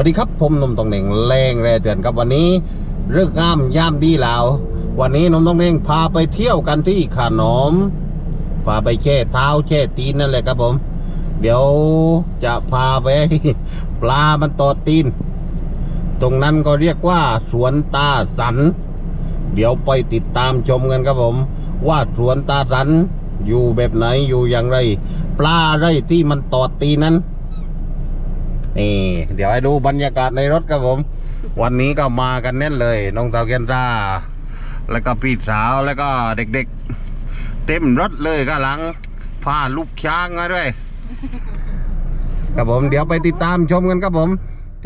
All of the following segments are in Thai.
วัสดีครับผมนมตองเหน่งแรงแรเตือนครับวันนี้เรื่องงามย่ามดีลาววันนี้นมตองเหน่งพาไปเที่ยวกันที่ขนมพาไปแช่เท้าแช่ตีนนั่นแหละครับผม เดี๋ยวจะพาไปปลามันตอดตีน ตรงนั้นก็เรียกว่าสวนตาสัน เดี๋ยวไปติดตามชมกันครับผม ว่าสวนตาสันอยู่แบบไหนอยู่อย่างไร ปลาอะไรที่มันตอดตีนนั้น นี่เดี๋ยวให้ดูบรรยากาศในรถครับผม วันนี้ก็มากันแน่นเลย น้องสาวเกนซ่าแล้วก็พี่สาวแล้วก็เด็กๆ เต็มรถเลยข้างหลังพาลูกช้างมาด้วยครับผมเดี๋ยวไปติดตามชมกันครับผม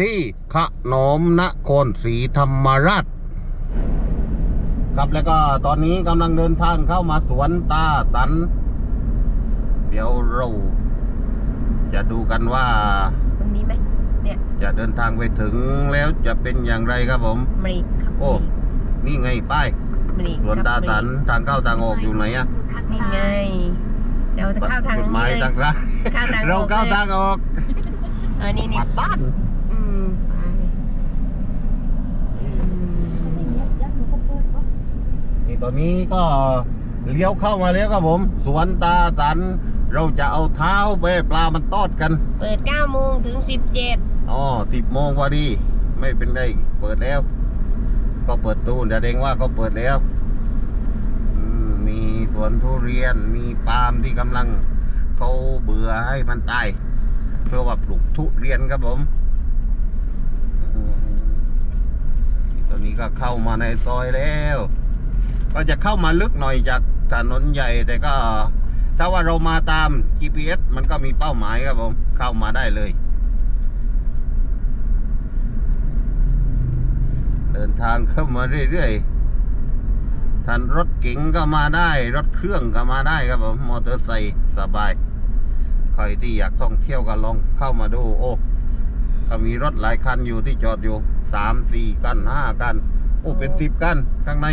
ที่ขนมนครศรีธรรมราชครับแล้วก็ตอนนี้กำลังเดินทางเข้ามาสวนตาสัน เดี๋ยวเราจะดูกันว่า นี้ไหมเนี่ยจะเดินทางไปถึงแล้วจะเป็นอย่างไรครับผมมรีครับโอ้นี่ไงป้ายมรีสวนตาสันทางเข้าทางออกอยู่ไหนอะนี่ไงเดี๋ยวจะเข้าทางกฎหนี้มายเลยทางร้านเข้าทางเราเข้าออกเลยทางออกเออนี่นี่มาบ้านอืมไปอืมนี่ตอนนี้ก็เลี้ยวเข้ามาแล้วครับผม สวนตาสัน เราจะเอาเท้าไปให้ปลามันตอดกัน เปิด9โมงถึง17อ๋อสิบโมงพอดี ไม่เป็นไรเปิดแล้ว ก็เปิดตู้แสดงว่าก็เปิดแล้วอืมมีสวนทุเรียนมีปาล์มที่กำลังเขาเบื่อให้มันตายเพื่อว่าปลูกทุเรียนครับผมอืมตอนนี้ก็เข้ามาในซอยแล้ว ก็จะเข้ามาลึกหน่อยจากถนนใหญ่แต่ก็ ถ้าว่าเรามาตาม GPS มันก็มีเป้าหมายครับผมเข้ามาได้เลย เดินทางเข้ามาเรื่อยๆท่านรถเก๋งก็มาได้ รถเครื่องก็มาได้ครับผมมอเตอร์ไซค์สบายใครที่อยากท่องเที่ยวก็ลองเข้ามาดู โอ้ก็มีรถหลายคันอยู่ที่จอดอยู่สามสี่กันห้ากัน โอ้เป็นสิบกันข้างใน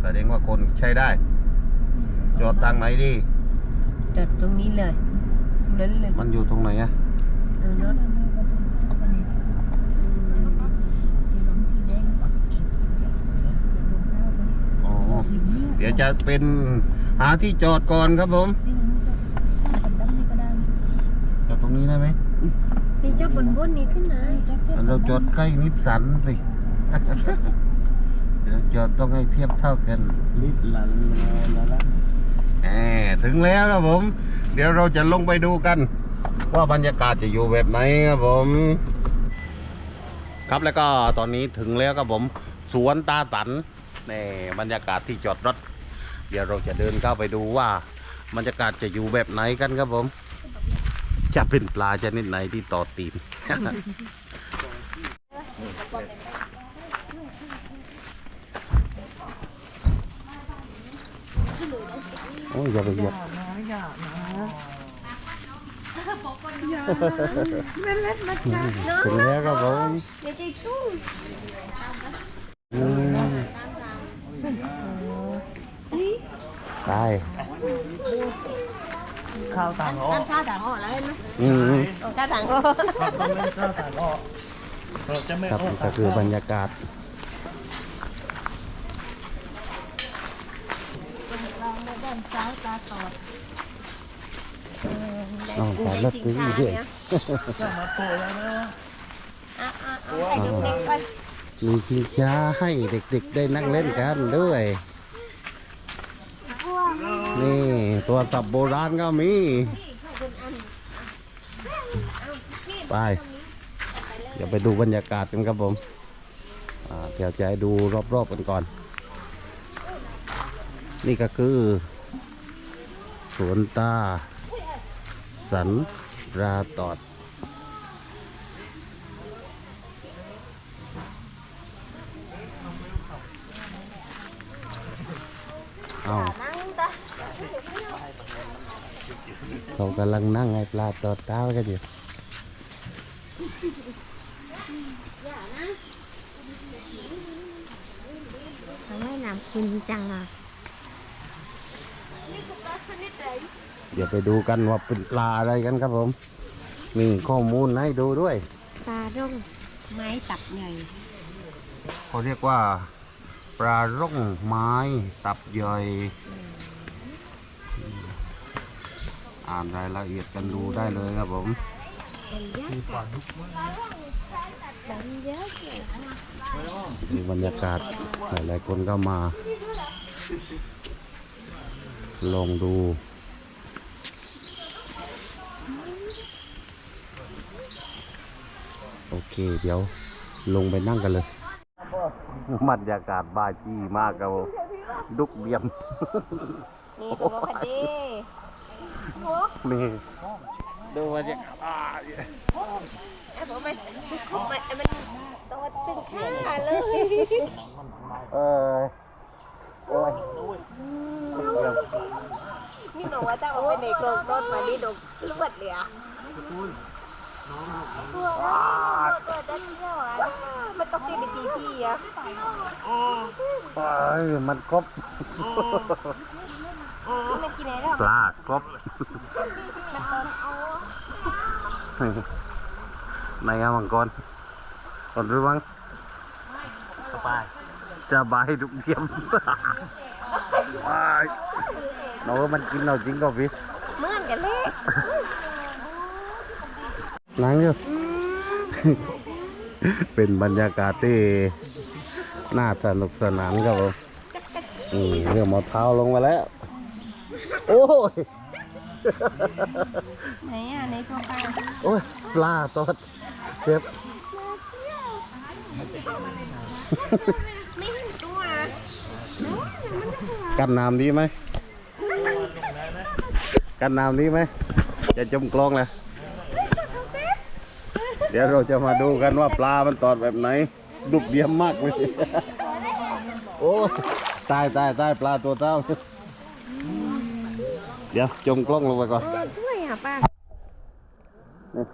แสดงว่าคนใช้ได้ จอดทางไหนดี จอดตรงนี้เลยตรงนั้นเลยมันอยู่ตรงไหนอะเออรถอืมอ๋อเดี๋ยวจะเป็นหาที่จอดก่อนครับผมจอดตรงนี้ได้ไหมนี่เจ้าบนบนนี้ขึ้นไหนเราจอดใกล้นิสสันสิ เดี๋ยวจอดต้องให้เทียบเท่ากันลิตรละละละ แหมถึงแล้วครับผม เดี๋ยวเราจะลงไปดูกัน ว่าบรรยากาศจะอยู่แบบไหนครับผม ครับแล้วก็ตอนนี้ถึงแล้วครับผม สวนตาสันนี่บรรยากาศที่จอดรถ เดี๋ยวเราจะเดินเข้าไปดูว่าบรรยากาศจะอยู่แบบไหนกันครับผม จะเป็นปลาชนิดไหนที่ต่อตีน โอ้ยอย่าไปเหยียบถึงแล้วครับผมเดี๋ยวจะตู้อืมไปข้าวต่างออกข้าวถังออกแล้วเห็นไหมอืมข้าวถังออกต้องเล่นข้าวต่างออกเราจะไม่ครับออกนี่ก็คือบรรยากาศ น้องสาวเลิศตื้อด้วยจะมาโตแล้วนะอะอะเอาให้เด็กๆไปมีชิงช้าให้เด็กๆได้นั่งเล่นกันด้วย นี่ตัวสับโบราณก็มี ไป เดี๋ยวไปดูบรรยากาศกันครับผมอ่าเดี๋ยวจะให้ดูรอบๆกันก่อน นี่ก็คือ สวนตา สันราตอด เอาเขากำลังนั่งไงปลาตอดเต้ากันอยู่ทำให้น้ำคุณจังอะ เดี๋ยวไปดูกันว่าเป็นปลาอะไรกันครับผม มีข้อมูลให้ดูด้วย ปลาร่งไม้ตับใหญ่เขาเรียกว่า ปลาร่องไม้ตับใหญ่ อ่านรายละเอียดกันดูได้เลยครับผมเป็นเยอะค่ะเป็นเยอะเลยมีบรรยากาศหลายๆคนก็มา ลองดู โอเค เดี๋ยวลงไปนั่งกันเลยบรรยากาศบาจีมากครับผมดุกเบียมนี่ตัวคดีนี่ดูว่าจะไอ้ผมมันมันมันตัวตึงข้างเลยเออโอ้ยดุกเบียมนี่หนูว่าถ้ามันเป็นเด็กโกรงต้นมานี่ดกลวดเลยอะ ตัวตัวดันเที่ยวอะมันต้องตีไปตีพี่อะเอ้ยมันครบมันกินอะไรหรอปลาครบมันตอนเอาในงานมังกรก่อนรู้บ้างสบายจะบายดุกเบียมว้ายเราว่ามันกินเราจริงก็พี่เหมือนกันเลย นั่งอยู่เป็นบรรยากาศที่น่าสนุกสนานครับผมนี่เรื่องหมอเท้าลงมาแล้ว โอ้ยไหนอะในตัวปลาโอ้ยปลาตอดเจ็บไม่เห็นตัวกันน้ำดีไหมกันน้ำดีไหมจะจมกลองเลย เดี๋ยวเราจะมาดูกันว่าปลามันตอดแบบไหน ดุกเดียมมากเลย โอ้ยตายตายตายปลาตัวเต้า เดี๋ยวจมกล้องลงไปก่อนเออช่วยอะป้านี่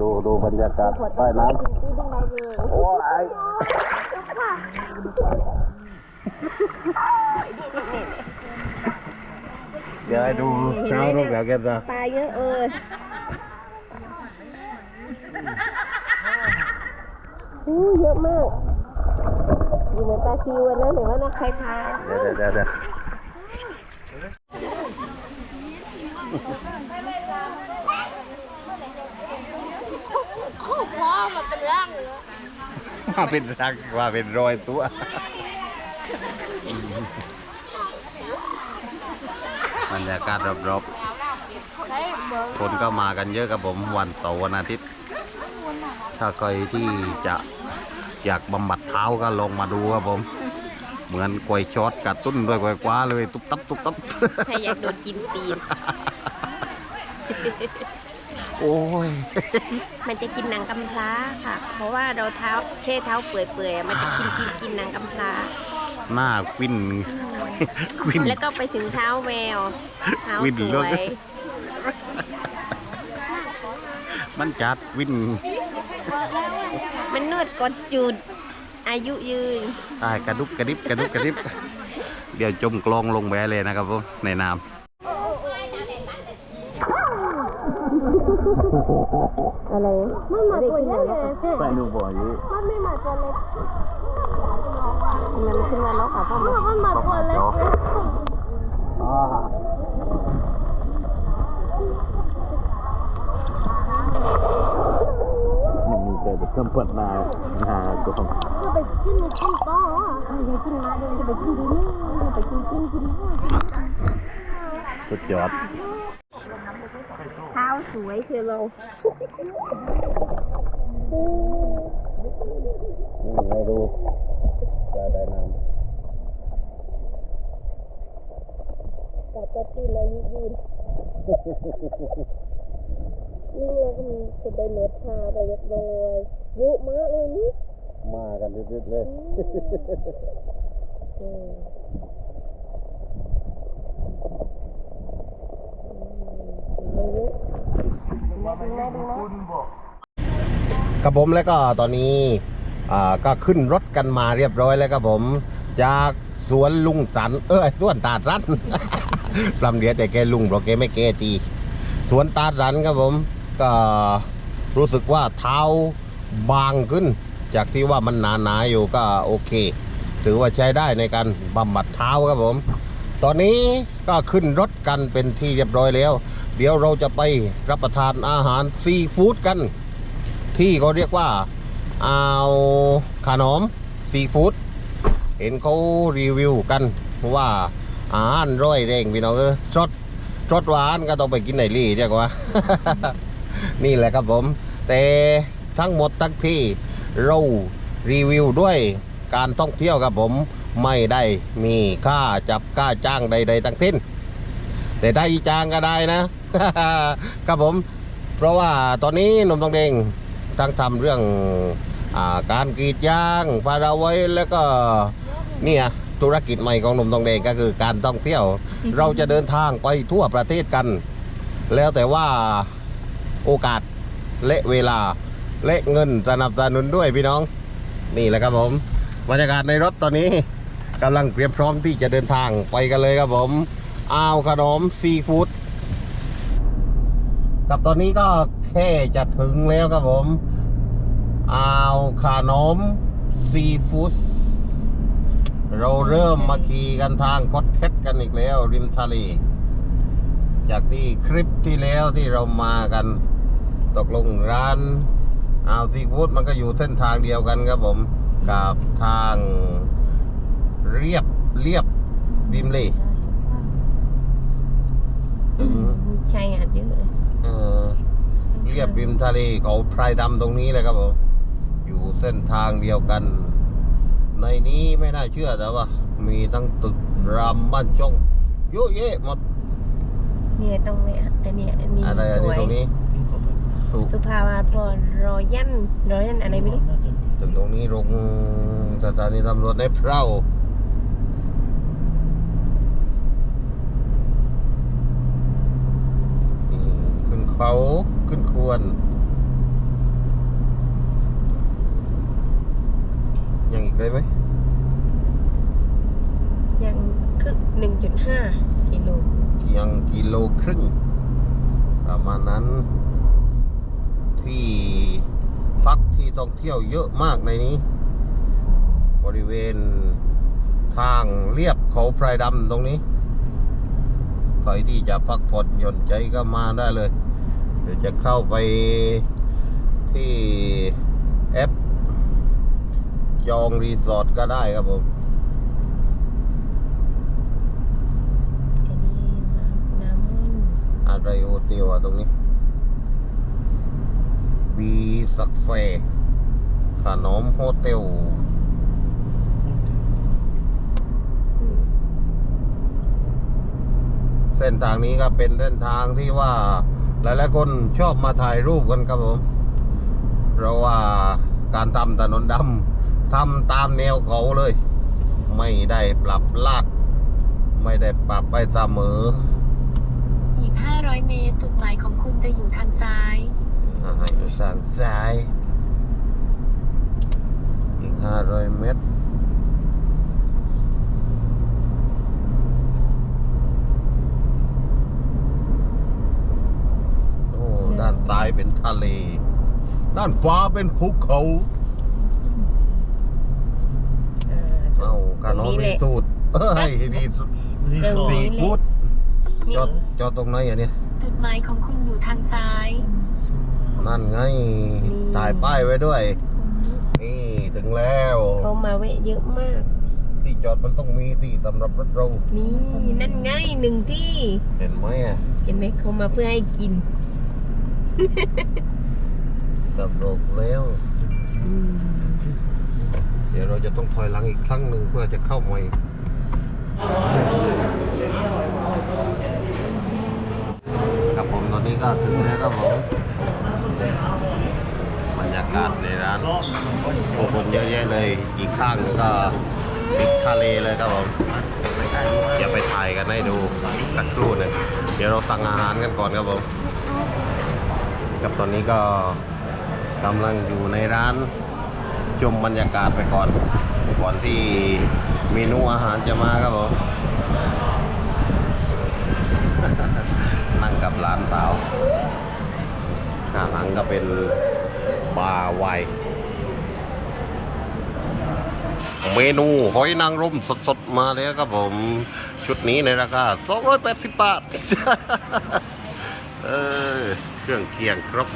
ดูดูบรรยากาศใต้น้ำโอ้ยเดี๋ยวให้ดูเช้ารูปแบบกันนะปลาเยอะเออ อู้เยอะมาก อยู่เหมือนปลาซิวอะนะเห็นว่านะคล้ายเดี๋ยวเดี๋ยวเดี๋ยวเดี๋ยวๆข้อมันเป็นร่างเลยว่าเป็นรักว่าเป็นรอยตัว บรรยากาศรอบๆคนก็มากันเยอะครับผมวันต่อวันอาทิตย์ ถ้าใครที่จะอยากบำบัดเท้าก็ลงมาดูครับผม เหมือนกล้วยช็อตกระตุ้นด้วยกล้วยคว้าเลยตุ๊บตับตุ๊บตับใครอยากโดนกินตีน โอ้ย มันจะกินหนังกำพร้าค่ะ เพราะว่าเราเท้าเช่เท้าเปื่อยๆ มันจะกินกินกินหนังกำพร้า หน้าควินควิน แล้วก็ไปถึงเท้าแววเท้าวิ่นสรวถยมันจัดวิน มันนวดกดจุด อายุยืนตายกระดุบกระดิบกระดุบกระดิบ เดี๋ยวจมกลองลงแวเลยนะครับผมในน้อะไรไม่มาตัวใหญ่เลยำใส่หนูบ่อยมันไม่มาตัวเล็กมันขึ้นมาแล้วค่ะพ่อมันมันมาตัวเล็ก มันมีแต่สัมผัสนาหาตัวจะไปกินกินต่ออะอยากกินมาเดี๋ยวจะไปกินดีนี่จะไปกินกินกินสุดยอดเท้าสวยเชียวเรานี่ให้ดูปลาได้น้แต่ก็ตีนอายุยืน นี่เราก็มีจะได้เนื้อชาไปเรียบร้อยเยอะมากเลยนี่ำมากันริบๆเลยอืมไม่เยอะมาดูนะดูนะคุณบอกกับผมแล้วก็ตอนนี้อ่าก็ขึ้นรถกันมาเรียบร้อยแล้วครับผม จากสวนลุงสัน เออสวนตาดรันปลำเดียแต่แกลุงเพราะแกไม่แกตีสวนตาดรันครับผมก็ รู้สึกว่าเท้าบางขึ้น จากที่ว่ามันหนาๆอยู่ก็โอเค ถือว่าใช้ได้ในการบำบัดเท้าครับผม ตอนนี้ก็ขึ้นรถกันเป็นที่เรียบร้อยแล้ว เดี๋ยวเราจะไปรับประทานอาหารซีฟู้ดกัน ที่เขาเรียกว่าเอาขนมซีฟู้ดเห็นเขารีวิวกันว่าอาหารร้อยแรงพี่น้องเออรสรสหวานก็ต้องไปกินไหนรี่เรียกว่า นี่แหละครับผม แต่ทั้งหมดทั้งที่เรารีวิวด้วยการท่องเที่ยวครับผมไม่ได้มีค่าจับค่าจ้างใด ๆทั้งสิ้น แต่ได้จ้างก็ได้นะ ครับผม เพราะว่าตอนนี้หนมทองแดงทั้งทำเรื่องอาการกรีดยางพาราไว้แล้วก็เนี่ยธุรกิจใหม่ของหนุ่มทองแดงก็คือการท่องเที่ยว เราจะเดินทางไปทั่วประเทศกัน แล้วแต่ว่า โอกาสและเวลาและเงินสนับสนุนด้วยพี่น้อง นี่แหละครับผมบรรยากาศในรถตอนนี้กำลังเตรียมพร้อมที่จะเดินทางไปกันเลยครับผมอ้าวขนมซีฟู้ดกับตอนนี้ก็แค่จะถึงแล้วครับผมอาวขนมซีฟู้ดเราเริ่มมาขี่กันทางคดเค็ดกันอีกแล้ว ริมทะเล จากที่คลิปที่แล้วที่เรามากัน ตกลงร้านอ่าวซีฟู้ดมันก็อยู่เส้นทางเดียวกันครับผมกับทางเรียบเรียบริมเลยถึงชายหาดเยอะเลยเอ่อเรียบริมทะเลเขาพรายดำตรงนี้เลยครับผมอยู่เส้นทางเดียวกัน ในนี้ไม่น่าเชื่อแต่ว่า มีทั้งตึกรามบ้านช่องเยอะแยะหมด เนี่ยตรงเนี้ยอันเนี้ยอันนี้อะไรอันสนี้วยตรงนี้สุสุภาวาพรรอยันรอยันอะไรไม่รู้ถึงตรงนี้โรงสถานีตำรวจในเพรานี่ขึ้นเขาขึ้นควร ยังอีกได้ไหม ยังคึกหนึ่งจุดห้ากิโล ยังกิโลครึ่ง ประมาณนั้นที่พักที่ท่องเที่ยวเยอะมากในนี้ บริเวณทางเรียบเขาพรายดำตรงนี้ใครที่จะพักผ่อนหย่อนใจก็มาได้เลย เดี๋ยวจะเข้าไปที่แอปจองรีสอร์ทก็ได้ครับผม อันนี้น้ำมัน อะไรโอเตียวอะตรงนี้ บีสักเฟขนมโฮเทลเส้นทางนี้ก็เป็นเส้นทางที่ว่า หลายๆคนชอบมาถ่ายรูปกันครับผม เพราะว่าการทำถนนดำทำตามแนวเขาเลย ไม่ได้ปรับลาด ไม่ได้ปรับไปเสมอ 500 เมตร จุดหมายของคุณจะอยู่ทางซ้าย อ่าอยู่ทางซ้าย อีกห้าร้อยเมตร โอ้ ด้านซ้ายเป็นทะเล ด้านฟ้าเป็นภูเขาอ่าเอากาตนรองนี้แหรีละสูตรเอ้ยดีสุดตรงซีนี้แหฟู้ละดนี่ จอด จอดตรงไหนอะเนี่ย จุดหมายของคุณอยู่ทางซ้าย นั่นไงถ่ายป้ายไว้ด้วย นี่ถึงแล้ว เขามาแวะเยอะมาก ที่จอดมันต้องมีที่สำหรับรถเรานี่นั่นไงหนึ่งที่ เห็นไหมอะเห็นไหมเขามาเพื่อให้กินกับโลกแล้ว อืมเดี๋ยวเราจะต้องถอยหลังอีกครั้งหนึ่งเพื่อจะเข้าใหม่ครับผมตอนนี้ ก็ถึงแล้วครับผมบรรยากาศในร้านโอ้คนเยอะแยะเลย อีกข้างก็ติดทะเลเลยครับผมอย่าไปถ่ายกันให้ดูสักครู่หนึงเดี๋ยวเราสั่งอาหารกันก่อนครับผมกับตอนนี้ก็กำลังอยู่ในร้านชมบรรยากาศไปก่อนก่อนที่เมนูอาหารจะมาครับผม นั่งกับ หลานสาวข้างหลังก็เป็นปลาไวเมนูหอยนางรมสดๆ มาแล้วครับผม ชุดนี้ในราคา 280 บาท เออ เครื่องเคียงครบ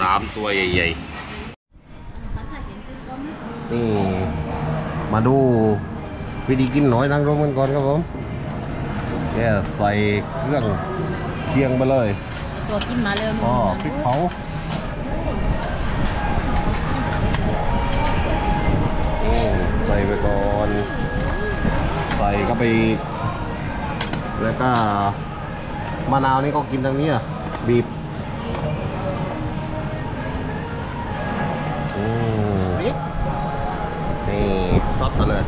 สามตัวใหญ่ๆนี่มาดู วิธีกินหอยนางรมกันก่อนครับผมเนี่ยใส่เครื่องเคียงไปเลยตัวกินมาเลยอ๋อพริกเผาโอ้ใส่ไปก่อน ใส่ก็ไปอีกแล้วก็มะนาวนี่ก็กินทางนี้อะบีบ ซดมาเลย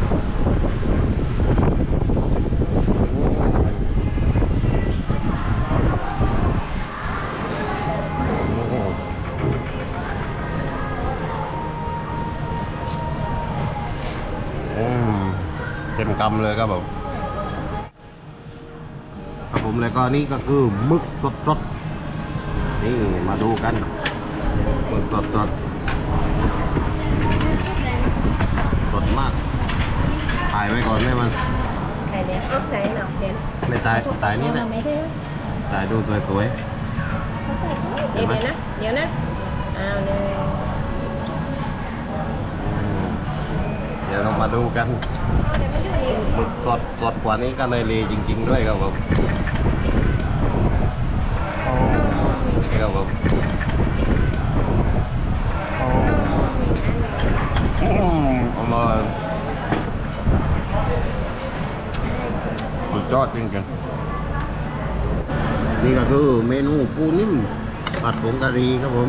อืมเต็มกำเลยครับผมครับผมแล้วก็นี่ก็คือมึกสดสดๆนี่มาดูกันมึกสดส ดสดมาก ถ่ายไว้ก่อนได้มันใส่เนี่ยเอาใส่หน่อยเด่นไม่ตายตายนี่นะไม่ได้ถ่ายดูสวยสวยเดี๋ยวเดี๋ยวนะเดี๋ยวนะเอาเลยๆอืมเดี๋ยวเรามาดูกันหมึกสดสดกว่านี้ก็เลยเลจริง ๆ ด้วยครับผมโอ้นี่ครับผมโอ้อืมอร่อย สุดยอดจริงๆนี่ก็คือเมนูปูนิ่มผัดผ งกะหรี่ครับผม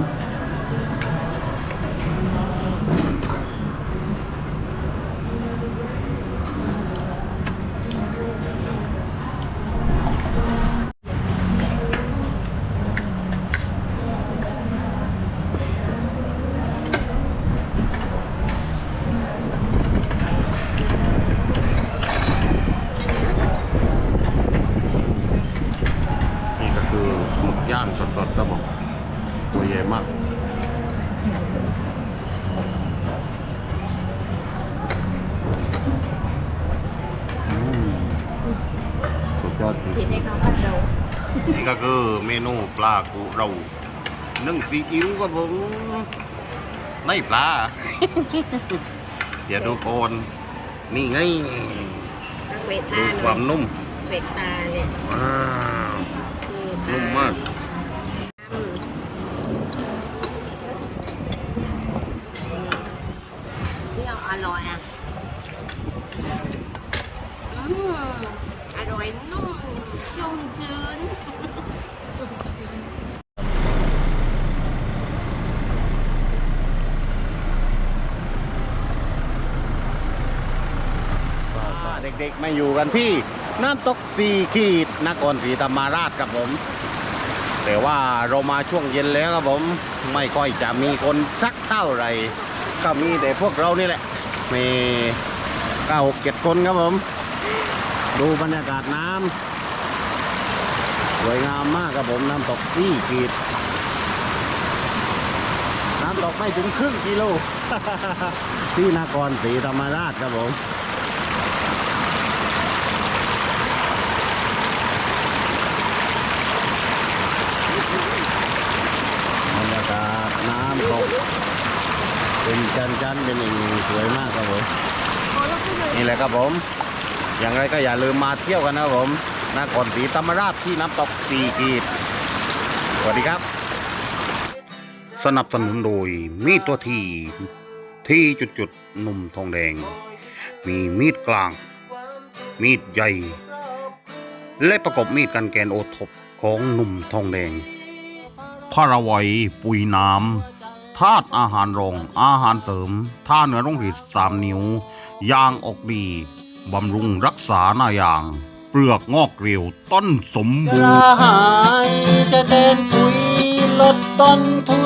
นูปลากุเรานึ่งซีอิ๊วครับผมไม่ปลา เดี๋ยวดูโอนนี่ไงเวทดูตาความนุ่มเวทตาเนี่ย ว้าว คือ นุ่มมาก อืมนี่เอาอร่อยอะอืมอร่อยนุ่มชุ่มชื้น เด็กๆมาอยู่กันที่น้ำตกสีขีดนครศรีธรรมราชครับผม แต่ว่าเรามาช่วงเย็นแล้วครับผมไม่ค่อยจะมีคนสักเท่าไหร่ก็มีแต่พวกเรานี่แหละมีเก้าหกเจ็ดคนครับผม ดูบรรยากาศน้ำสวยงามมากครับผมน้ำตกสีขีดน้ำตกไม่ถึงครึ่งกิโลที่นครศรีธรรมราชครับผม บรรยากาศน้ำตก เป็นจันจันๆเป็นอย่างนี้สวยมากครับผมนี่แหละครับผม อย่างไรก็อย่าลืมมาเที่ยวกันนะครับผมนครศรีธรรมราชที่น้ำตกสีกีดสวัสดีครับ สนับสนุนโดยมีดตัวทีที่จุดจุดๆหนุ่มทองแดง มีมีดกลาง มีดใหญ่ และประกบมีดกันแกนโอทบของหนุ่มทองแดงพาราไวยปุ๋ยน้ำ ธาตุอาหารรอง อาหารเสริมท่าเนื้อร้องผิดสามนิ้ว ยางออกดี บำรุงรักษาหน้ายาง เปลือกงอกเรียวต้นสมบูรณ์หายจะเต้นปุ๋ยลดต้นทุ